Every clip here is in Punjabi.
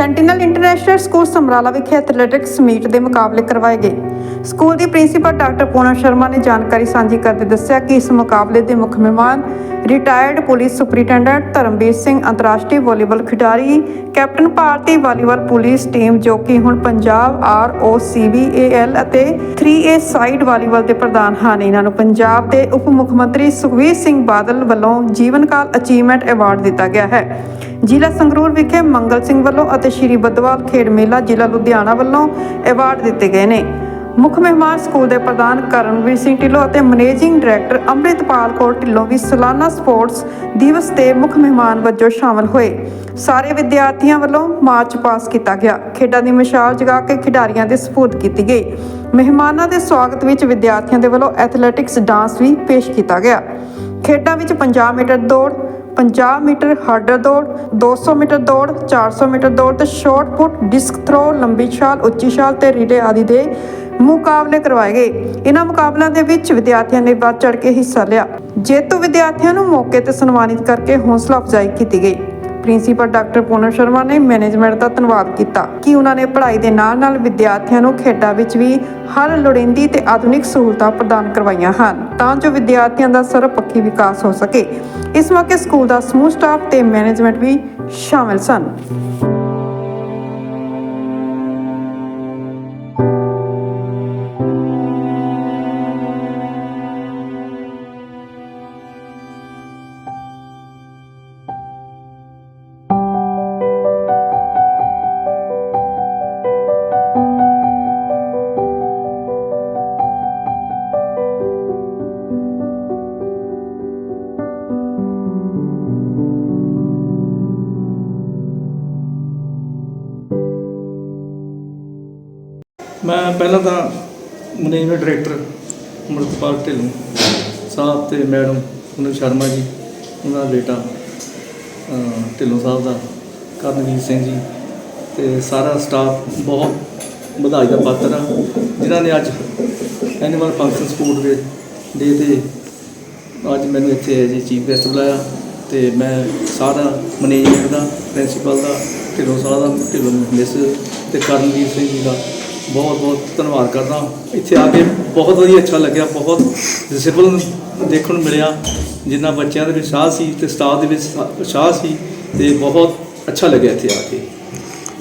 ਸੈਂਟੀਨਲ ਇੰਟਰਨੈਸ਼ਨਲ ਸਕੂਲ ਸਮਰਾਲਾ ਵਿਖੇ ਐਥਲੈਟਿਕਸ ਮੀਟ ਦੇ ਮੁਕਾਬਲੇ ਕਰਵਾਏ ਗਏ। ਸਕੂਲ ਦੀ ਪ੍ਰਿੰਸੀਪਲ ਡਾਕਟਰ ਪੂਨਮ ਸ਼ਰਮਾ ਨੇ ਜਾਣਕਾਰੀ ਸਾਂਝੀ ਕਰਦੇ ਦੱਸਿਆ ਕਿ ਇਸ ਮੁਕਾਬਲੇ ਦੇ ਮੁੱਖ ਮਹਿਮਾਨ retired police superintendent Dharamvir Singh, ਅੰਤਰਰਾਸ਼ਟਰੀ ਵਾਲੀਬਾਲ ਖਿਡਾਰੀ, ਕੈਪਟਨ ਭਾਰਤੀ ਵਾਲੀਬਾਲ ਪੁਲਿਸ ਟੀਮ ਜੋ ਕਿ ਹੁਣ ਪੰਜਾਬ ਆਰ ਓ ਸੀਬੀਏਐਲ ਅਤੇ 3A ਸਾਈਡ ਵਾਲੀਬਾਲ ਦੇ ਪ੍ਰਧਾਨ ਹਨ। ਇਹਨਾਂ ਨੂੰ ਪੰਜਾਬ ਦੇ ਉਪ ਮੁੱਖ ਮੰਤਰੀ ਸੁਖਬੀਰ ਸਿੰਘ ਬਾਦਲ ਵੱਲੋਂ ਜੀਵਨ ਕਾਲ ਅਚੀਵਮੈਂਟ ਅਵਾਰਡ ਦਿੱਤਾ ਗਿਆ ਹੈ। ਜ਼ਿਲ੍ਹਾ ਸੰਗਰੂਰ ਵਿਖੇ ਮੰਗਲ ਸਿੰਘ ਵੱਲੋਂ ਅਤੇ ਸ਼੍ਰੀ ਬਦਵਾਲ ਖੇਡ ਮੇਲਾ ਜ਼ਿਲ੍ਹਾ ਲੁਧਿਆਣਾ ਵੱਲੋਂ ਅਵਾਰਡ ਦਿੱਤੇ ਗਏ ਨੇ। ਮੁੱਖ ਮਹਿਮਾਨ ਸਕੂਲ ਦੇ ਪ੍ਰਧਾਨ ਕਰਨਵੀਰ ਸਿੰਘ ਢਿੱਲੋਂ ਅਤੇ ਮੈਨੇਜਿੰਗ ਡਾਇਰੈਕਟਰ ਅੰਮ੍ਰਿਤਪਾਲ ਕੌਰ ਢਿੱਲੋਂ ਵੀ ਸਾਲਾਨਾ ਸਪੋਰਟਸ ਦਿਵਸ ਤੇ ਮੁੱਖ ਮਹਿਮਾਨ ਵਜੋਂ ਸ਼ਾਮਲ ਹੋਏ। ਸਾਰੇ ਵਿਦਿਆਰਥੀਆਂ ਵੱਲੋਂ ਮਾਰਚ ਪਾਸ ਕੀਤਾ ਗਿਆ। ਖੇਡਾਂ ਦੀ ਮਿਸਾਲ ਜਗਾ ਕੇ ਖਿਡਾਰੀਆਂ ਦੇ ਸਪੁਰਦ ਕੀਤੀ ਗਈ। ਮਹਿਮਾਨਾਂ ਦੇ ਸਵਾਗਤ ਵਿੱਚ ਵਿਦਿਆਰਥੀਆਂ ਦੇ ਵੱਲੋਂ ਐਥਲੈਟਿਕਸ ਡਾਂਸ ਵੀ ਪੇਸ਼ ਕੀਤਾ ਗਿਆ। ਖੇਡਾਂ ਵਿੱਚ 50 ਮੀਟਰ ਦੌੜ 50 ਮੀਟਰ ਹਰਡਲ ਦੌੜ 200 ਮੀਟਰ ਦੌੜ 400 ਮੀਟਰ ਦੌੜ ਤੇ ਸ਼ਾਰਟ ਪੁੱਟ, ਡਿਸਕ ਥਰੋ, ਲੰਬੀ ਛਾਲ, ਉੱਚੀ ਛਾਲ ਤੇ ਰੀਲੇ ਆਦਿ ਦੇ ਮੁਕਾਬਲੇ ਕਰਵਾਏ ਗਏ। ਇਹਨਾਂ ਮੁਕਾਬਲਿਆਂ ਦੇ ਵਿੱਚ ਵਿਦਿਆਰਥੀਆਂ ਨੇ ਵੱਧ ਚੜ ਕੇ ਹਿੱਸਾ ਲਿਆ। ਜੇਤੂ ਵਿਦਿਆਰਥੀਆਂ ਨੂੰ ਮੌਕੇ ਤੇ ਸਨਮਾਨਿਤ ਕਰਕੇ ਹੌਸਲਾ ਅਫਜ਼ਾਈ ਕੀਤੀ ਗਈ। ਪ੍ਰਿੰਸੀਪਲ ਡਾਕਟਰ ਪੂਨਮ ਸ਼ਰਮਾ ਨੇ ਮੈਨੇਜਮੈਂਟ ਦਾ ਧੰਨਵਾਦ ਕੀਤਾ ਕਿ ਉਹਨਾਂ ਨੇ ਪੜ੍ਹਾਈ ਦੇ ਨਾਲ-ਨਾਲ ਵਿਦਿਆਰਥੀਆਂ ਨੂੰ ਖੇਡਾਂ ਵਿੱਚ ਵੀ ਹਰ ਲੋੜੀਂਦੀ ਤੇ ਆਧੁਨਿਕ ਸਹੂਲਤਾਂ ਪ੍ਰਦਾਨ ਕਰਵਾਈਆਂ ਹਨ, ਤਾਂ ਜੋ ਵਿਦਿਆਰਥੀਆਂ ਦਾ ਸਰਬਪੱਖੀ ਵਿਕਾਸ ਹੋ ਸਕੇ। ਇਸ ਮੌਕੇ ਸਕੂਲ ਦਾ ਸਮੂਹ ਸਟਾਫ ਤੇ ਮੈਨੇਜਮੈਂਟ ਵੀ ਸ਼ਾਮਲ ਸਨ। ਮੈਂ ਪਹਿਲਾਂ ਤਾਂ ਮੈਨੇਜਮੈਂਟ ਡਾਇਰੈਕਟਰ ਅਮਰਤਪਾਲ ਢਿੱਲੋਂ ਸਾਹਿਬ ਤੇ ਮੈਡਮ ਪੂਨਮ ਸ਼ਰਮਾ ਜੀ, ਉਹਨਾਂ ਦਾ ਬੇਟਾ ਢਿੱਲੋਂ ਸਾਹਿਬ ਦਾ ਕਰਨਵੀਰ ਸਿੰਘ ਜੀ ਤੇ ਸਾਰਾ ਸਟਾਫ ਬਹੁਤ ਵਧਾਈ ਦਾ ਪਾਤਰ ਆ, ਜਿਨ੍ਹਾਂ ਨੇ ਅੱਜ ਐਨੀਮਲ ਫੰਕਸ਼ਨ ਸਪੋਰਟ ਦੇ ਡੇ ਤੇ ਅੱਜ ਮੈਨੂੰ ਇੱਥੇ ਐਜ ਚੀਫ ਗੈਸਟ ਬੁਲਾਇਆ ਤੇ ਮੈਂ ਸਾਰਾ ਮੈਨੇਜਮੈਂਟ ਦਾ ਪ੍ਰਿੰਸੀਪਲ ਦਾ, ਢਿੱਲੋਂ ਸਾਹਿਬ ਦਾ, ਢਿੱਲੋਂ ਮਿਸ ਤੇ ਕਰਨਵੀਰ ਸਿੰਘ ਜੀ ਦਾ ਬਹੁਤ ਬਹੁਤ ਧੰਨਵਾਦ ਕਰਦਾ। ਇੱਥੇ ਆ ਕੇ ਬਹੁਤ ਵਧੀਆ ਅੱਛਾ ਲੱਗਿਆ ਬਹੁਤ ਡਿਸਪਲਿਨ ਦੇਖਣ ਨੂੰ ਮਿਲਿਆ। ਜਿੰਨਾ ਬੱਚਿਆਂ ਦੇ ਵਿੱਚ ਉਤਸ਼ਾਹ ਸੀ ਤੇ ਸਟਾਫ ਦੇ ਵਿੱਚ ਉਤਸ਼ਾਹ ਸੀ ਤੇ ਬਹੁਤ ਅੱਛਾ ਲੱਗਿਆ ਇੱਥੇ ਆ ਕੇ।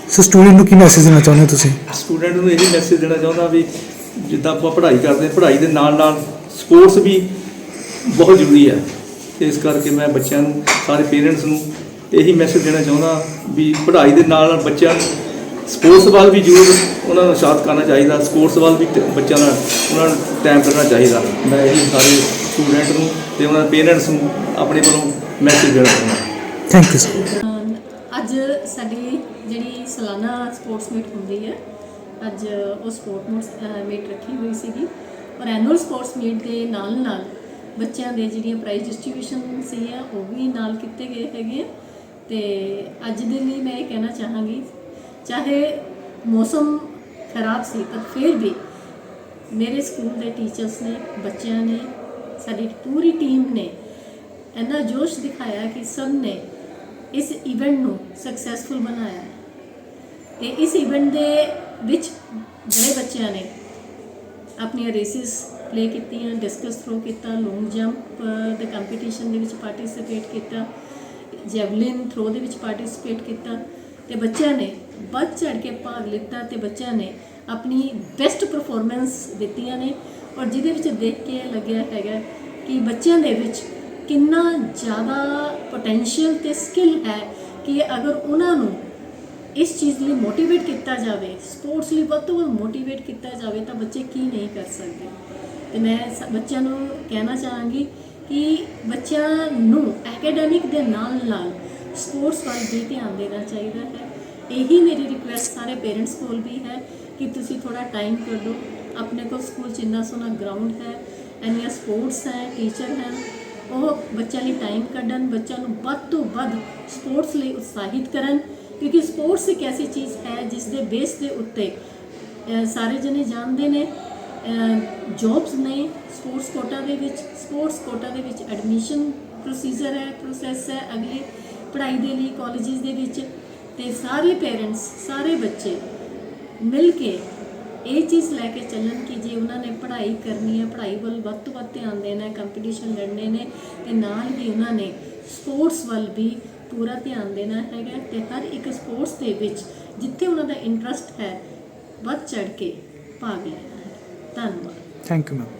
ਸੋ ਸਟੂਡੈਂਟ ਨੂੰ ਕੀ ਮੈਸੇਜ ਦੇਣਾ ਚਾਹੁੰਦੇ ਹੋ ਤੁਸੀਂ? ਸਟੂਡੈਂਟ ਨੂੰ ਇਹ ਮੈਸੇਜ ਦੇਣਾ ਚਾਹੁੰਦਾ ਵੀ ਜਿੱਦਾਂ ਆਪਾਂ ਪੜ੍ਹਾਈ ਕਰਦੇ ਪੜ੍ਹਾਈ ਦੇ ਨਾਲ ਨਾਲ ਸਪੋਰਟਸ ਵੀ ਬਹੁਤ ਜ਼ਰੂਰੀ ਹੈ। ਇਸ ਕਰਕੇ ਮੈਂ ਬੱਚਿਆਂ ਨੂੰ ਸਾਰੇ ਪੇਰੈਂਟਸ ਨੂੰ ਇਹੀ ਮੈਸੇਜ ਦੇਣਾ ਚਾਹੁੰਦਾ ਵੀ ਪੜ੍ਹਾਈ ਦੇ ਨਾਲ ਨਾਲ ਬੱਚਿਆਂ ਨੂੰ ਸਪੋਰਟਸ ਵੱਲ ਵੀ ਜ਼ਰੂਰ ਉਹਨਾਂ ਨੂੰ ਉਤਸ਼ਾਹਿਤ ਕਰਨਾ ਚਾਹੀਦਾ ਸਪੋਰਟਸ ਵੱਲ ਵੀ ਟ- ਬੱਚਿਆਂ ਦਾ ਉਹਨਾਂ ਨੂੰ ਟਾਈਮ ਕਰਨਾ ਚਾਹੀਦਾ। ਮੈਂ ਇਹੀ ਸਾਰੇ ਸਟੂਡੈਂਟ ਨੂੰ ਤੇ ਉਹਨਾਂ ਦੇ ਪੇਰੈਂਟਸ ਨੂੰ ਆਪਣੇ ਵੱਲੋਂ ਮੈਸੇਜ ਦੇਣਾ ਚਾਹੁੰਦਾ। ਥੈਂਕ ਯੂ ਸਰ ਅਮ ਅੱਜ ਸਾਡੀ ਜਿਹੜੀ ਸਾਲਾਨਾ ਸਪੋਰਟਸ ਮੀਟ ਹੁੰਦੀ ਹੈ ਅੱਜ ਉਹ ਸਪੋਰਟ ਮੀਟ ਰੱਖੀ ਹੋਈ ਸੀਗੀ ਔਰ ਐਨੂਅਲ ਸਪੋਰਟਸ ਮੀਟ ਦੇ ਨਾਲ ਨਾਲ ਬੱਚਿਆਂ ਦੇ ਜਿਹੜੀਆਂ ਪ੍ਰਾਈਜ਼ ਡਿਸਟ੍ਰੀਬਿਊਸ਼ਨ ਸੀ ਆ ਉਹ ਵੀ ਨਾਲ ਕੀਤੇ ਗਏ ਹੈਗੇ ਆ। ਤੇ ਅੱਜ ਦੇ ਲਈ ਮੈਂ ਇਹ ਕਹਿਣਾ ਚਾਹਾਂਗੀ ਚਾਹੇ ਮੌਸਮ ਖਰਾਬ ਸੀ, ਪਰ ਫਿਰ ਵੀ ਮੇਰੇ ਸਕੂਲ ਦੇ ਟੀਚਰਸ ਨੇ, ਬੱਚਿਆਂ ਨੇ, ਸਾਡੀ ਪੂਰੀ ਟੀਮ ਨੇ ਇੰਨਾ ਜੋਸ਼ ਦਿਖਾਇਆ ਕਿ ਸਭ ਨੇ ਇਸ ਇਵੈਂਟ ਨੂੰ ਸਕਸੈਸਫੁਲ ਬਣਾਇਆ ਹੈ। ਤੇ ਇਸ ਇਵੈਂਟ ਦੇ ਵਿੱਚ ਬੜੇ ਬੱਚਿਆਂ ਨੇ ਆਪਣੀਆਂ ਰੇਸਿਸ ਪਲੇ ਕੀਤੀਆਂ ਡਿਸਕਸ ਥਰੋ ਕੀਤਾ ਲੌਂਗ ਜੰਪ ਦੇ ਕੰਪੀਟੀਸ਼ਨ ਦੇ ਵਿੱਚ ਪਾਰਟਿਸਿਪੇਟ ਕੀਤਾ ਜੈਵਲਿਨ ਥਰੋ ਦੇ ਵਿੱਚ ਪਾਰਟਿਸਿਪੇਟ ਕੀਤਾ ਤੇ ਬੱਚਿਆਂ ਨੇ ਵੱਧ ਚੜ ਕੇ ਭਾਗ ਲਿੱਤਾ ਤੇ ਬੱਚਿਆਂ ਨੇ ਆਪਣੀ ਬੈਸਟ ਪਰਫਾਰਮੈਂਸ ਦਿੱਤੀਆਂ ਨੇ ਔਰ ਜਿਹਦੇ ਵਿੱਚ ਦੇਖ ਕੇ ਲੱਗਿਆ ਹੈਗਾ ਕਿ ਬੱਚਿਆਂ ਦੇ ਵਿੱਚ ਕਿੰਨਾ ਜ਼ਿਆਦਾ ਪੋਟੈਂਸ਼ੀਅਲ ਤੇ ਸਕਿੱਲ ਹੈ ਕਿ ਅਗਰ ਉਹਨਾਂ ਨੂੰ ਇਸ ਚੀਜ਼ ਲਈ ਮੋਟੀਵੇਟ ਕੀਤਾ ਜਾਵੇ ਸਪੋਰਟਸ ਲਈ ਵੱਧ ਤੋਂ ਵੱਧ ਮੋਟੀਵੇਟ ਕੀਤਾ ਜਾਵੇ, ਤਾਂ ਬੱਚੇ ਕੀ ਨਹੀਂ ਕਰ ਸਕਦੇ। ਤੇ ਮੈਂ ਸ- ਬੱਚਿਆਂ ਨੂੰ ਕਹਿਣਾ ਚਾਹਾਂਗੀ ਕਿ ਬੱਚਿਆਂ ਨੂੰ ਐਕੈਡੈਮਿਕ ਦੇ ਨਾਲ ਨਾਲ ਸਪੋਰਟਸ ਵੱਲ ਵੀ ਧਿਆਨ ਦੇਣਾ ਚਾਹੀਦਾ ਹੈ। ਇਹੀ ਮੇਰੀ ਰਿਕੁਐਸਟ ਸਾਰੇ ਪੇਰੈਂਟਸ ਕੋਲ ਵੀ ਹੈ ਕਿ ਤੁਸੀਂ ਥੋੜਾ ਟਾਈਮ ਕੱਢੋ ਆਪਣੇ ਕੋਲ ਸਕੂਲ 'ਚ ਇੰਨਾ ਸੋਹਣਾ ਗਰਾਊਂਡ ਹੈ, ਇੰਨੀਆਂ ਸਪੋਰਟਸ ਹੈ ਟੀਚਰ ਹੈ। ਉਹ ਬੱਚਿਆਂ ਲਈ ਟਾਈਮ ਕੱਢਣ, ਬੱਚਿਆਂ ਨੂੰ ਵੱਧ ਤੋਂ ਵੱਧ ਸਪੋਰਟਸ ਲਈ ਉਤਸ਼ਾਹਿਤ ਕਰਨ। ਕਿਉਂਕਿ ਸਪੋਰਟਸ ਇੱਕ ਐਸੀ ਚੀਜ਼ ਹੈ ਜਿਸ ਦੇ ਬੇਸ ਦੇ ਉੱਤੇ ਸਾਰੇ ਜਣੇ ਜਾਣਦੇ ਨੇ ਜੌਬਸ ਨੇ ਸਪੋਰਟਸ ਕੋਟਾ ਦੇ ਵਿੱਚ ਸਪੋਰਟਸ ਕੋਟਾ ਦੇ ਵਿੱਚ ਐਡਮਿਸ਼ਨ ਪ੍ਰੋਸੀਜਰ ਹੈ ਪ੍ਰੋਸੈਸ ਹੈ ਅਗਲੀ ਪੜ੍ਹਾਈ ਦੇ ਲਈ ਕਾਲਜਿਸ ਦੇ ਵਿੱਚ। ਤੇ ਸਾਰੇ ਪੇਰੈਂਟਸ ਸਾਰੇ ਬੱਚੇ ਮਿਲ ਕੇ ਇਹ ਚੀਜ਼ ਲੈ ਕੇ ਚੱਲਣ ਕਿ ਜੇ ਉਹਨਾਂ ਨੇ ਪੜ੍ਹਾਈ ਕਰਨੀ ਹੈ, ਪੜ੍ਹਾਈ ਵੱਲ ਵੱਧ ਤੋਂ ਵੱਧ ਧਿਆਨ ਦੇਣਾ ਹੈ ਕੰਪੀਟੀਸ਼ਨ ਲੜਨੇ ਨੇ, ਤੇ ਨਾਲ ਹੀ ਉਹਨਾਂ ਨੇ ਸਪੋਰਟਸ ਵੱਲ ਵੀ ਪੂਰਾ ਧਿਆਨ ਦੇਣਾ ਹੈਗਾ ਤੇ ਹਰ ਇੱਕ ਸਪੋਰਟਸ ਦੇ ਵਿੱਚ ਜਿੱਥੇ ਉਹਨਾਂ ਦਾ ਇੰਟਰਸਟ ਹੈ, ਵੱਧ ਚੜ ਕੇ ਭਾਗ ਲੈਣਾ ਹੈ। ਧੰਨਵਾਦ। Thank you ma'am